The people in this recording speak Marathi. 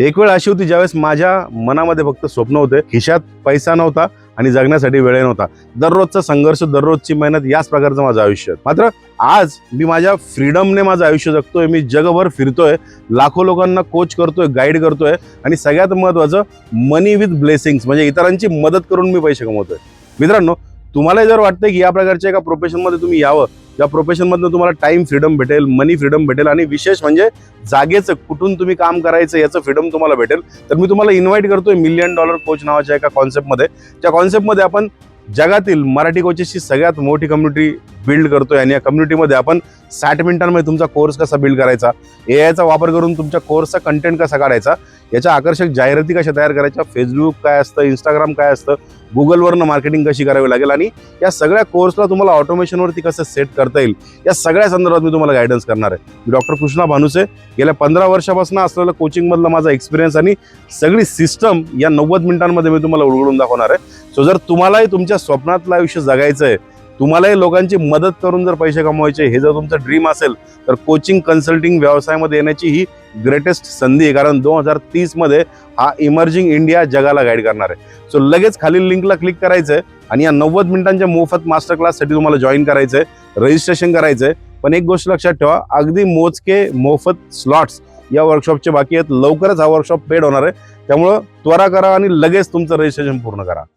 एक वेळ अशी होती ज्यावेळेस माझ्या मनामध्ये फक्त स्वप्न होते खिशात पैसा नव्हता आणि जगण्यासाठी वेळ नव्हता. दररोजचा संघर्ष दररोजची मेहनत याच प्रकारचं माझं आयुष्य मात्र आज मी माझ्या फ्रीडमने माझं आयुष्य जगतोय मी जगभर फिरतोय लाखो लोकांना कोच करतोय गाईड करतोय आणि सगळ्यात महत्त्वाचं मनी विथ ब्लेसिंग्स म्हणजे इतरांची मदत करून मी पैसे कमवतोय. मित्रांनो तुम्हाला जर वाटतं की या प्रकारच्या एका प्रोफेशनमध्ये तुम्ही यावं या प्रोफेशनमधनं तुम्हाला टाईम फ्रीडम भेटेल मनी फ्रीडम भेटेल आणि विशेष म्हणजे जागेचं कुठून तुम्ही काम करायचं याचं फ्रीडम तुम्हाला भेटेल. तर मी तुम्हाला इन्व्हाइट करतोय मिलियन डॉलर कोच नावाच्या एका कॉन्सेप्टमध्ये त्या कॉन्सेप्टमध्ये आपण जगातील मराठी कोचेसची सगळ्यात मोठी कम्युनिटी बिल्ड करतोय आणि या कम्युनिटीमध्ये आपण साठ मिनिटांमध्ये तुमचा कोर्स कसा बिल्ड करायचा ए आयचा वापर करून तुमच्या कोर्सचा कंटेंट कसा काढायचा याच्या आकर्षक जाहिराती कशा तयार करायच्या फेसबुक काय असतं इंस्टाग्राम काय असतं गुगलवरनं मार्केटिंग कशी करावी लागेल आणि या सगळ्या कोर्सला तुम्हाला ऑटोमेशनवरती कसं सेट करता येईल या सगळ्या संदर्भात मी तुम्हाला गायडन्स करणार आहे. मी डॉक्टर कृष्णा भानुसे गेल्या पंधरा वर्षापासून असलेलं कोचिंगमधला माझा एक्सपिरियन्स आणि सगळी सिस्टम या नव्वद मिनिटांमध्ये मी तुम्हाला उलगडून दाखवणार आहे. सो जर तुम्हालाही तुमच्या स्वप्नातलं आयुष्य जगायचं आहे तुम्हालाही लोकांची मदत करून जर पैसे कमवायचे हे जर तुमचं ड्रीम असेल तर कोचिंग कन्सल्टिंग व्यवसायामध्ये येण्याची ही ग्रेटेस्ट संधी आहे. कारण दोन हजार तीसमध्ये हा इमर्जिंग इंडिया जगाला गाईड करणार आहे. सो लगेच खालील लिंकला क्लिक करायचं आहे आणि या नव्वद मिनिटांच्या मोफत मास्टर क्लाससाठी तुम्हाला जॉईन करायचं आहे रजिस्ट्रेशन करायचं आहे पण एक गोष्ट लक्षात ठेवा अगदी मोजके मोफत स्लॉट्स या वर्कशॉपचे बाकी आहेत. लवकरच हा वर्कशॉप पेड होणार आहे. त्यामुळं त्वरा करा आणि लगेच तुमचं रजिस्ट्रेशन पूर्ण करा.